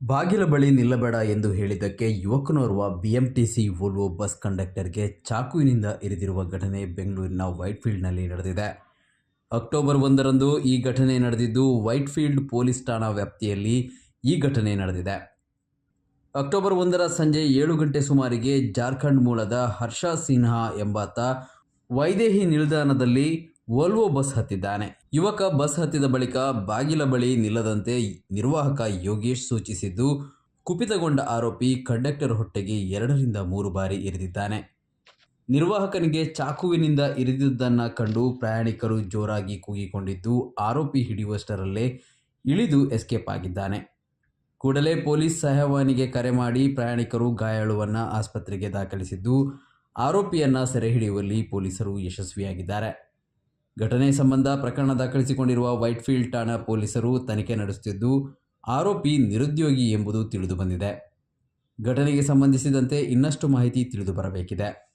ಬಾಗಿಲ ಬಳಿ ನಿಲ್ಲಬೇಡ ಎಂದು ಹೇಳಿದ್ದಕ್ಕೆ ಯುವಕನೋರ್ವ ಬಿಎಂಟಿಸಿ ವೋಲ್ವೋ ಬಸ್ ಕಂಡಕ್ಟರ್ಗೆ ಚಾಕುವಿನಿಂದ ಇರಿದಿರುವ ಘಟನೆ ಬೆಂಗಳೂರಿನ ವೈಟ್ಫೀಲ್ಡ್ನಲ್ಲಿ ನಡೆದಿದೆ. ಅಕ್ಟೋಬರ್ ಒಂದರಂದು ಈ ಘಟನೆ ನಡೆದಿದ್ದು, ವೈಟ್ಫೀಲ್ಡ್ ಪೊಲೀಸ್ ಠಾಣಾ ವ್ಯಾಪ್ತಿಯಲ್ಲಿ ಈ ಘಟನೆ ನಡೆದಿದೆ. ಅಕ್ಟೋಬರ್ ಒಂದರ ಸಂಜೆ ಏಳು ಗಂಟೆ ಸುಮಾರಿಗೆ ಜಾರ್ಖಂಡ್ ಮೂಲದ ಹರ್ಷ ಸಿನ್ಹಾ ಎಂಬಾತ ವೈದೇಹಿ ನಿಲ್ದಾಣದಲ್ಲಿ ವೋಲ್ವೋ ಬಸ್ ಹತ್ತಿದ್ದಾನೆ. ಯುವಕ ಬಸ್ ಹತ್ತಿದ ಬಳಿಕ ಬಾಗಿಲ ಬಳಿ ನಿಲ್ಲದಂತೆ ನಿರ್ವಾಹಕ ಯೋಗೇಶ್ ಸೂಚಿಸಿದ್ದು, ಕುಪಿತಗೊಂಡ ಆರೋಪಿ ಕಂಡಕ್ಟರ್ ಹೊಟ್ಟೆಗೆ ಎರಡರಿಂದ ಮೂರು ಬಾರಿ ಇರಿದಿದ್ದಾನೆ. ನಿರ್ವಾಹಕನಿಗೆ ಚಾಕುವಿನಿಂದ ಇರಿದಿದ್ದನ್ನು ಕಂಡು ಪ್ರಯಾಣಿಕರು ಜೋರಾಗಿ ಕೂಗಿಕೊಂಡಿದ್ದು, ಆರೋಪಿ ಹಿಡಿಯುವಷ್ಟರಲ್ಲೇ ಇಳಿದು ಎಸ್ಕೇಪ್ ಆಗಿದ್ದಾನೆ. ಕೂಡಲೇ ಪೊಲೀಸ್ ಸಹಾಯವಾಣಿಗೆ ಕರೆ ಮಾಡಿ ಪ್ರಯಾಣಿಕರು ಗಾಯಾಳುವನ್ನು ಆಸ್ಪತ್ರೆಗೆ ದಾಖಲಿಸಿದ್ದು, ಆರೋಪಿಯನ್ನು ಸೆರೆ ಹಿಡಿಯುವಲ್ಲಿ ಪೊಲೀಸರು ಯಶಸ್ವಿಯಾಗಿದ್ದಾರೆ. ಘಟನೆ ಸಂಬಂಧ ಪ್ರಕರಣ ದಾಖಲಿಸಿಕೊಂಡಿರುವ ವೈಟ್ಫೀಲ್ಡ್ ಠಾಣಾ ಪೊಲೀಸರು ತನಿಖೆ ನಡೆಸುತ್ತಿದ್ದು, ಆರೋಪಿ ನಿರುದ್ಯೋಗಿ ಎಂಬುದು ತಿಳಿದುಬಂದಿದೆ. ಘಟನೆಗೆ ಸಂಬಂಧಿಸಿದಂತೆ ಇನ್ನಷ್ಟು ಮಾಹಿತಿ ತಿಳಿದು ಬರಬೇಕಿದೆ